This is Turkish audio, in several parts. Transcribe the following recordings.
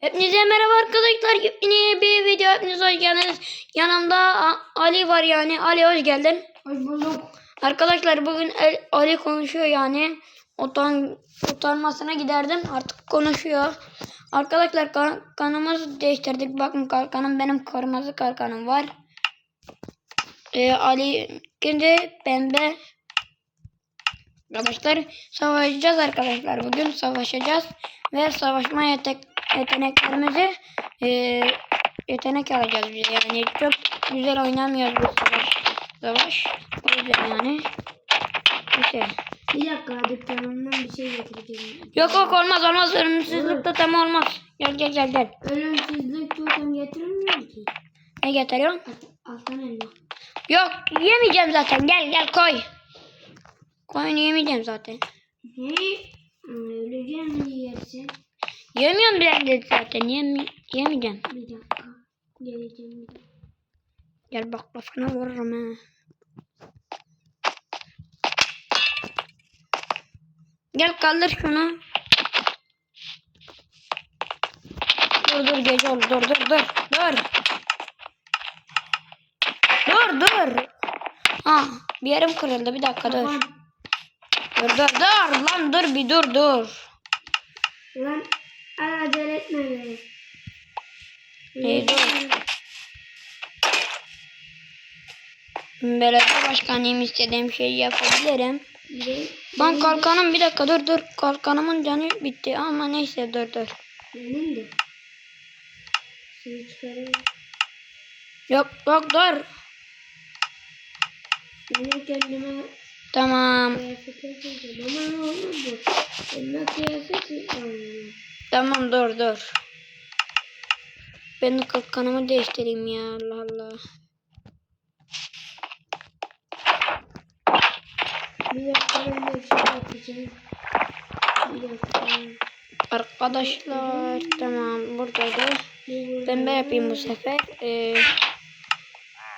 Hepinize merhaba arkadaşlar. Yeni bir video hepiniz hoş geldiniz. Yanımda Ali var yani. Ali hoş geldin. Hoş bulduk. Arkadaşlar bugün Ali konuşuyor yani. Utan, utanmasına giderdim. Artık konuşuyor. Arkadaşlar kan- kanımızı değiştirdik. Bakın kalkanım benim kırmızı kalkanım var. Ee, Ali ikinci pembe. Arkadaşlar savaşacağız arkadaşlar. Bugün savaşacağız. Ve savaşma yetek yeteneklerimizi e, yetenek alacağız biz yani. Çok güzel oynamıyoruz bu savaş. Savaş. O yüzden yani. İşte. Bir dakika dükkanımdan bir şey getireceğim. Yok yok olmaz olmaz. Ölümsüzlük totem olmaz. Gel gel gel gel. Ölümsüzlük totem getirmiyor ki. Ne getiriyorsun? Alttan elma. Yok yemeyeceğim zaten. Gel gel koy. Koyunu yemeyeceğim zaten. Ne? Öleceğim mi yersin? Yemiyorum bile dedi zaten. Yeme yemeyeceğim. Bir dakika. Geleceğim. Gel bak kafana vururum ha. Gel kaldır şunu. Dur dur gece oldu dur dur dur dur. Dur dur. Ha bir yerim kırıldı bir dakika dur. Dur dur dur lan dur bir dur dur. Lan İyi, dur. Belediye başkanıyım istediğim şeyi yapabilirim. Be- Lan kalkanım bir dakika dur dur. Kalkanımın canı bitti ama neyse dur dur. Benim de. Seni çıkarayım. Yok yok dur. Benim kendime Tamam kıyafet yapacağım ama ne olur bu. Elma kıyafeti almıyorum. Tamam dur dur. Ben de kalkanımı değiştireyim ya Allah Allah. Bir dakika ben de bir şey yapacağım. Bir dakika. Arkadaşlar tamam burada da Bir burada. pembe yapayım bu sefer. Ee,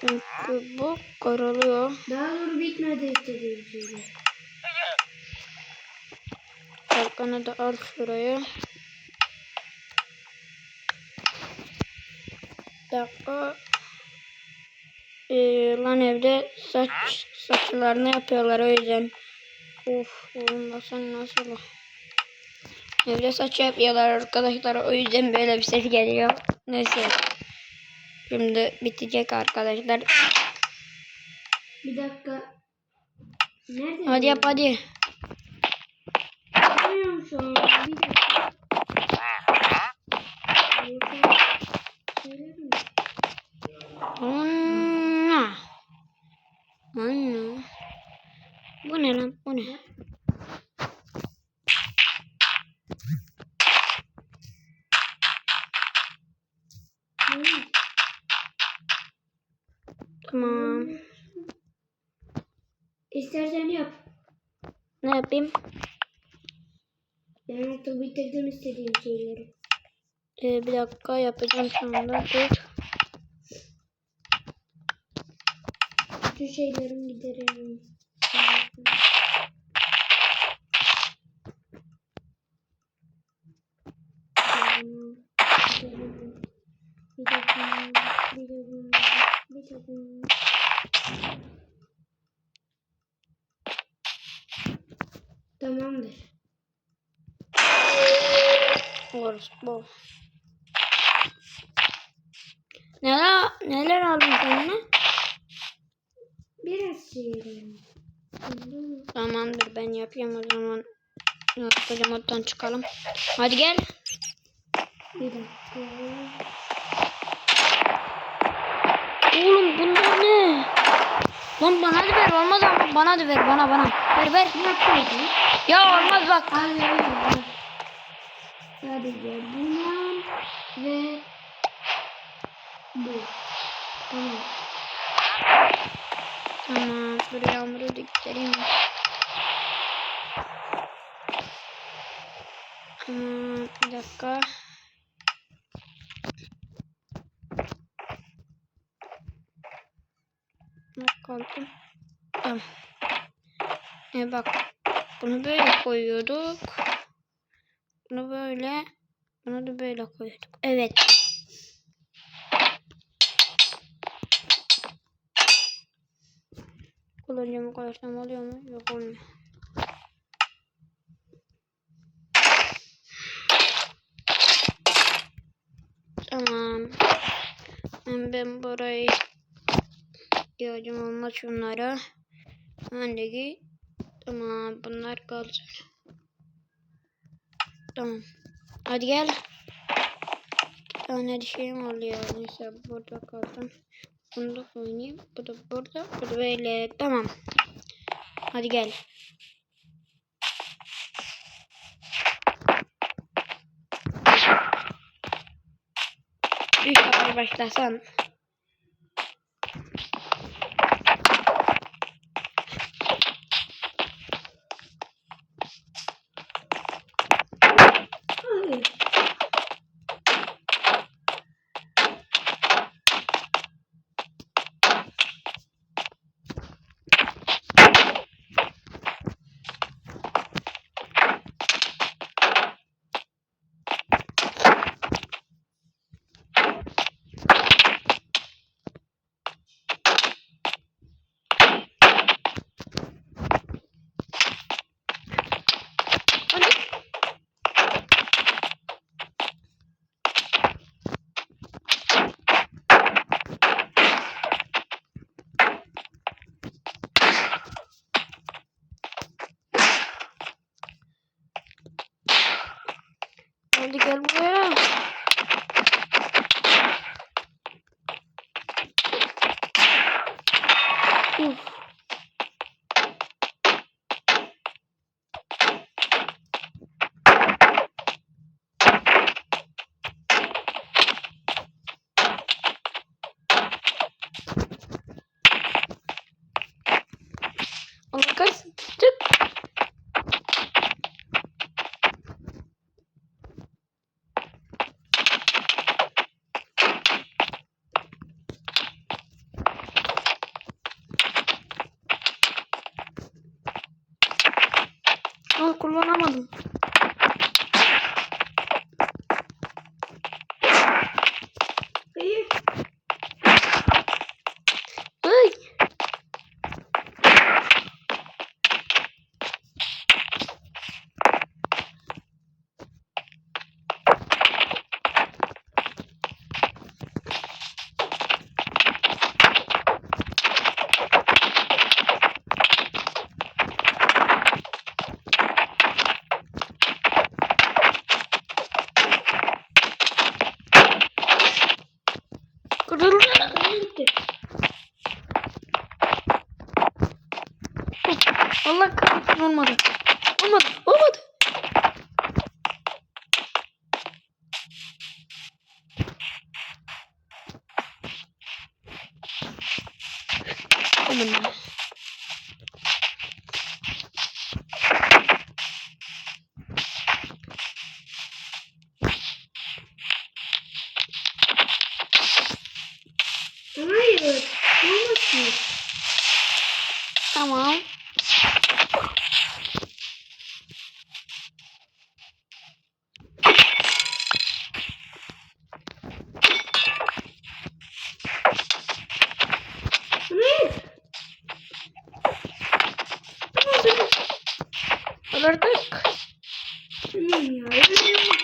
çünkü bu karalıyor. Daha dur bitmedi istediğim şeyler. Kalkanı da al şuraya. Dakika. Ee, lan evde saç saçlarını yapıyorlar o yüzden. Of olmasa nasıl? Evde saç yapıyorlar arkadaşlar o yüzden böyle bir ses geliyor. Neyse. Şimdi bitecek arkadaşlar. Bir dakika. Nerede? Hadi yap hadi. Yapamıyorum şu an. Bir dakika. Yoksa- Söyler mi? Anna. Anna. Bu ne lan? Bu ne? Ne? Tamam. İstersen yap. Ne yapayım? Ben artık bitirdim istediğim şeyleri. Ee, bir dakika yapacağım anda. Dur. Bütün şeylerimi giderelim. Bir de bunu, bir de bunu, bir de bunu. Tamamdır. Orası bu. Neler, neler aldın kendine? Biraz şeylerim. Tamamdır ben yapayım o zaman. Yapacağım oradan çıkalım. Hadi gel. Bir dakika. Oğlum bunlar ne? Lan bana da ver olmaz ama bana da ver bana bana. Ver ver. Ne yapıyordun? Ya olmaz bak. Sadece bunlar ve bu. Tamam. Tamam dur yağmuru da göstereyim. Tamam bir dakika. Ne kaldı? Tamam. E bak bunu böyle koyuyorduk. Bunu böyle Bunu da böyle koyduk. Evet. Kullanıcımı koyarsam oluyor mu? Yok olmuyor. Tamam. Ben, ben burayı ihtiyacım olmaz şunlara. Öndeki tamam bunlar kalsın. Tamam. Hadi gel. Bir tane şeyim oluyor. Neyse burada kalsın. Bunu da oynayayım. Bu da burada. Bu da böyle. Tamam. Hadi gel. Üç sefer başlasan. Allah kahretsin olmadı. Olmadı. Olmadı. Aman. Hayır. Olmaz ki. Tamam. Hayır. Alırdık. Tamam ya. Hayır.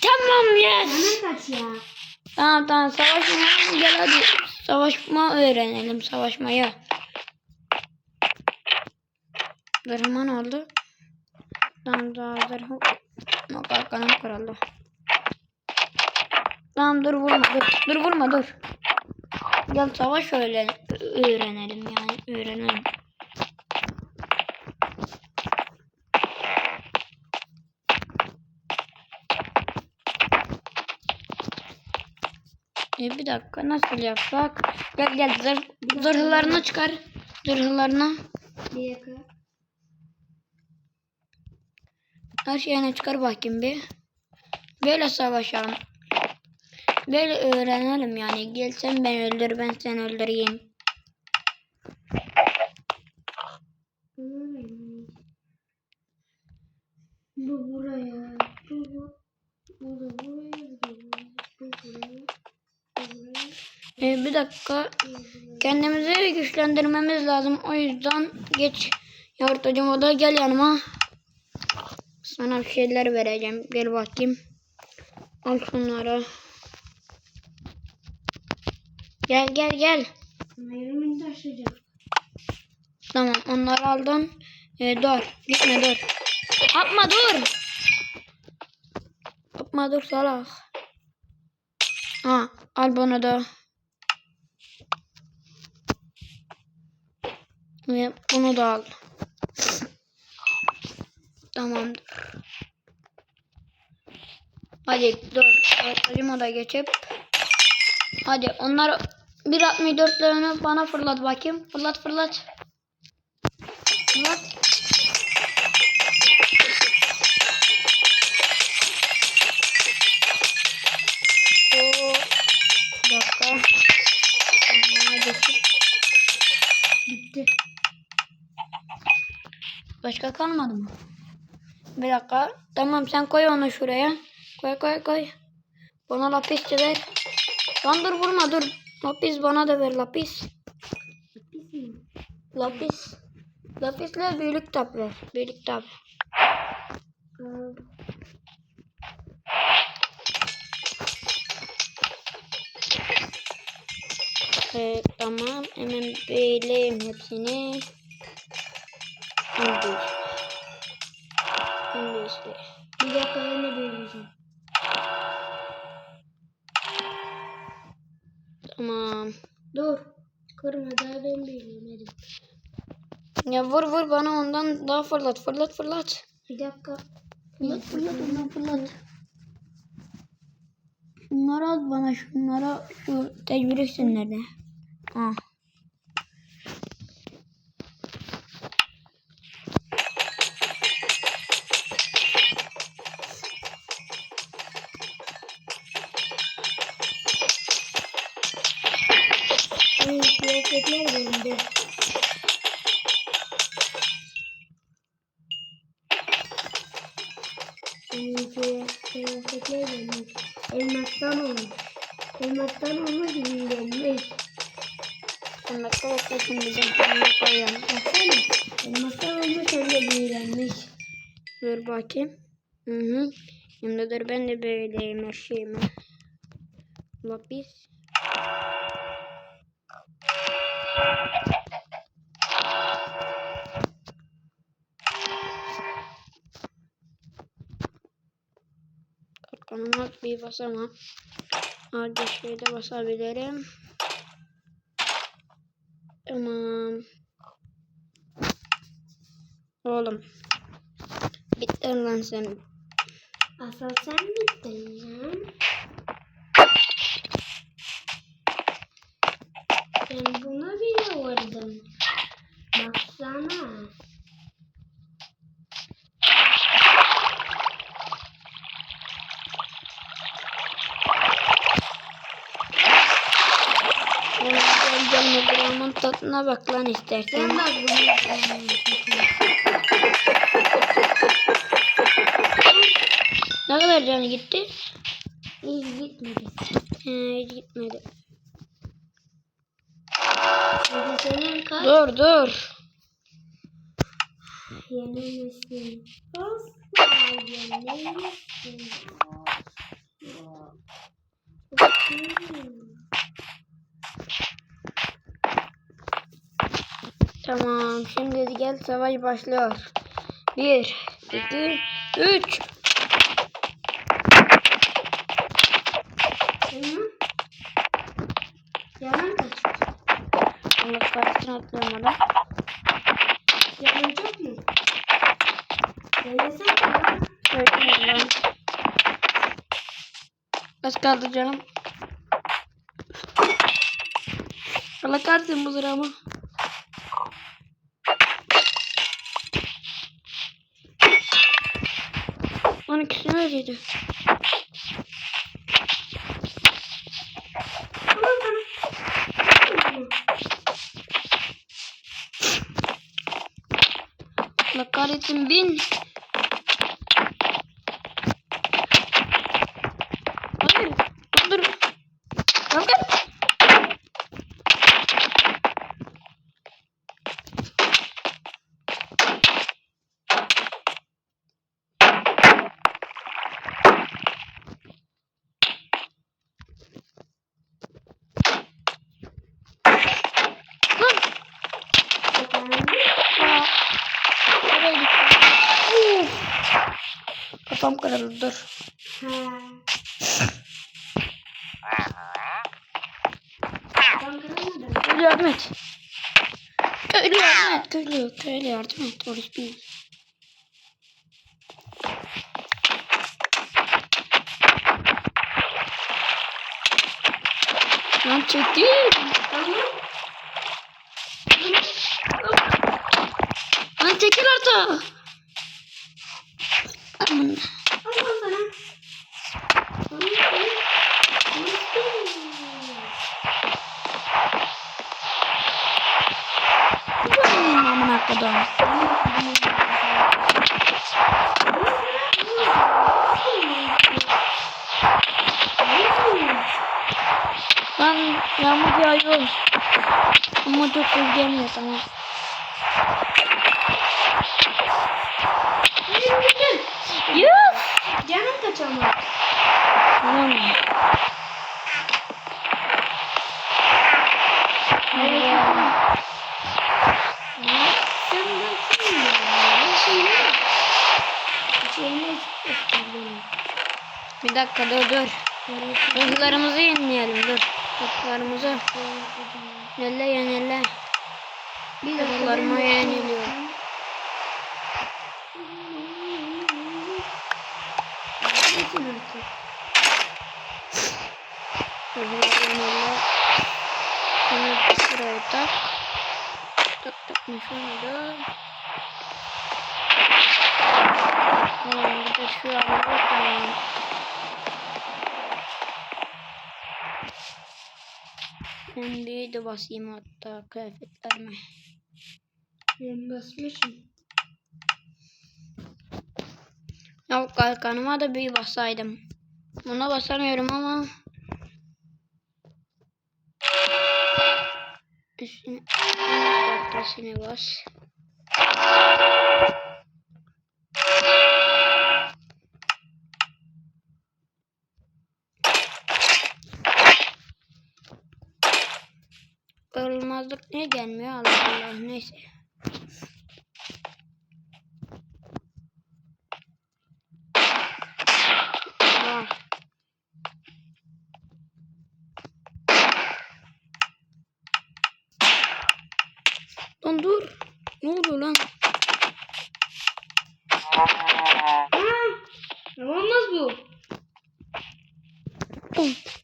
Tamam yes. Tamam tamam savaşma gel hadi. Savaşma öğrenelim savaşmayı. Zırhıma ne oldu? Tamam daha zırhım. Yok arkanım kırıldı. Tamam dur vurma dur. Dur vurma dur. Gel savaş öyle öğrenelim yani öğrenelim. E, bir dakika nasıl yapsak? Gel gel zırh, zırhlarını çıkar. Zırhlarını. Bir dakika. Her şeyini çıkar bakayım bir. Böyle savaşalım. Böyle öğrenelim yani. Gel sen ben öldür ben seni öldüreyim. Bu buraya. Bu bu. Bu da buraya. Bu buraya. Bu buraya. E, bir dakika. Kendimizi güçlendirmemiz lazım. O yüzden geç. Yavrutucum o da gel yanıma. Sana bir şeyler vereceğim. Gel bakayım. Al şunları. Gel gel gel. Taşıyacağım. Tamam onları aldım. Ee, dur. Gitme dur. Yapma dur. Yapma dur salak. Ha, al bunu da. Ve bunu da al. Tamamdır. Hadi dur. Ortacıma da geçip. Hadi onları 1.64'lerini bana fırlat bakayım. Fırlat fırlat. Fırlat. Başka kalmadı mı? Bir dakika. Tamam sen koy onu şuraya. Koy koy koy. Bana lapis de ver. Lan dur vurma dur. Lapis bana da ver lapis. Lapis. Lapisle büyülük tap ver. Büyülük tap. Ee, tamam. Hemen böyleyim hepsini. Şimdi. Şimdi işte. Bir dakika ben de büyüyeceğim. Tamam. Dur. Kırma daha ben büyüyemedim. Ya vur vur bana ondan daha fırlat fırlat fırlat. Bir dakika. Fırlat fırlat ondan fırlat. Şunları al bana şunlara şu tecrübe isimleri. Ah. Şimdi ben kendime koyuyorum. Baksana. Elmastan olmuş hem de büyülenmiş. Dur bakayım. Hı hı. Şimdi dur ben de böyleyim her şeyime. Lapis. Kanıma bir basamam. Hadi şeyde basabilirim. Tamam. Oğlum. Bittin lan sen. Asıl sen bittin lan. Ben buna bile vurdum. Baksana. Oğlum gel gel Tadına bak lan istersen. Sen bak. Ne kadar canı gitti? İyi gitmedi. He, hiç gitmedi. Dur dur. Yenemezsin. Asla yenemezsin. Tamam şimdi gel savaş başlıyor. Bir, iki, üç. Yalan kaç. Allah karşısına orada. Yalan çok mu? Söylesene ya. Söyleyeyim lan. Az kaldı canım. Allah kahretsin bu sıra ama. Lan ikisini öyleydi. Allah kahretsin bin. Hayır. Dur. Lan gel. Lan. Aa. Nereye gitti? Uf. Kafam kırıldı dur. Köylü yardım et. Köylü yardım et. Köylü, köylü yardım et. Orası bir. Lan çekil. Lan çekil artık. Aman. Kodum. Lan yağmur yağıyor. Ama çok gelmiyor tamam. Yuh! Canım kaçamaz. Tamam. Evet. Sen baksana ya. Şeyine. Şeyine istiyorum. Bir dakika dur dur. Hızlarımızı yenileyelim dur. Hızlarımızı. Yenile yenile. Bir artık? Hızları yenile. Bunu şuraya tak. Tak tak ne şurada. Tamam bir de şu araba tamam. Bir de basayım hatta kıyafetlerime. Ben basmışım. Ya kalkanıma da bir basaydım. Buna basamıyorum ama. Üstüne ortasına bas. Niye gelmiyor Allah Allah neyse. Var. Lan dur. Ne oluyor lan? Ne olmaz bu?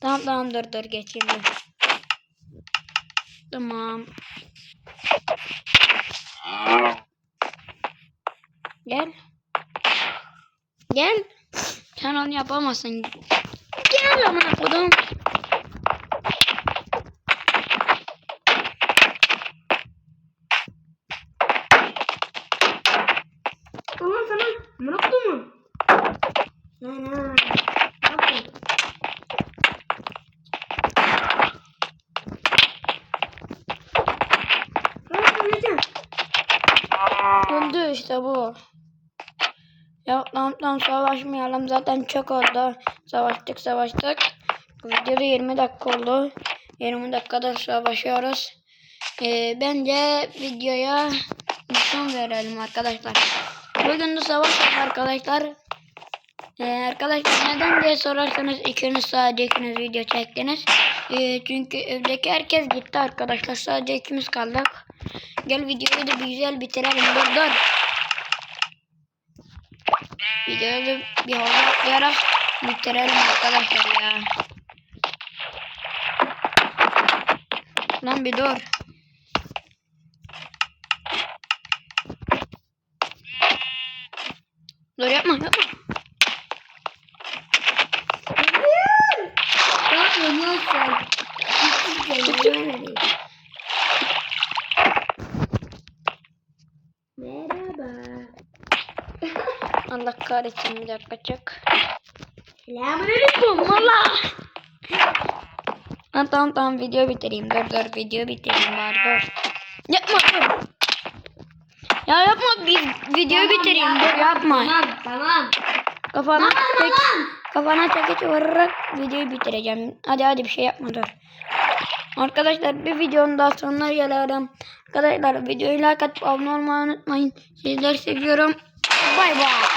Tamam tamam dur dur geçeyim dur. Tamam. Gel. Gel. Sen onu yapamazsın. Gel amına kodum. Tamam tamam. Mı? Ana. Bakın. Tamam söyleyeceğim. Öldü işte bu. Tamam savaşmayalım zaten çok oldu. Savaştık savaştık. Bu videoda 20 dakika oldu. 20 dakikada savaşıyoruz. Ee, bence videoya bir son verelim arkadaşlar. Bugün de savaş arkadaşlar. Ee, arkadaşlar neden diye sorarsanız ikiniz sadece ikiniz video çektiniz. Ee, çünkü evdeki herkes gitti arkadaşlar. Sadece ikimiz kaldık. Gel videoyu da güzel bitirelim. Dur dur. Videoyu bir hava atlayarak bitirelim arkadaşlar ya. Lan bir dur. Dur yapma yapma. Bak ölüyorsun. Gittik geliyor. Merhaba. Allah kahretsin bir dakika çık. Selamünaleyküm. Valla. Ha, tamam tamam video bitireyim. Dur dur video bitireyim bari dur. Yapma dur. Ya yapma bir videoyu bitireyim dur yapma. Tamam tamam. Kafana Tamam, tek, tamam. kafana çekiç vurarak videoyu bitireceğim. Hadi hadi bir şey yapma dur. Arkadaşlar bir videonun daha sonuna geliyorum. Arkadaşlar videoyu like atıp abone olmayı unutmayın. Sizleri seviyorum. Bay bay.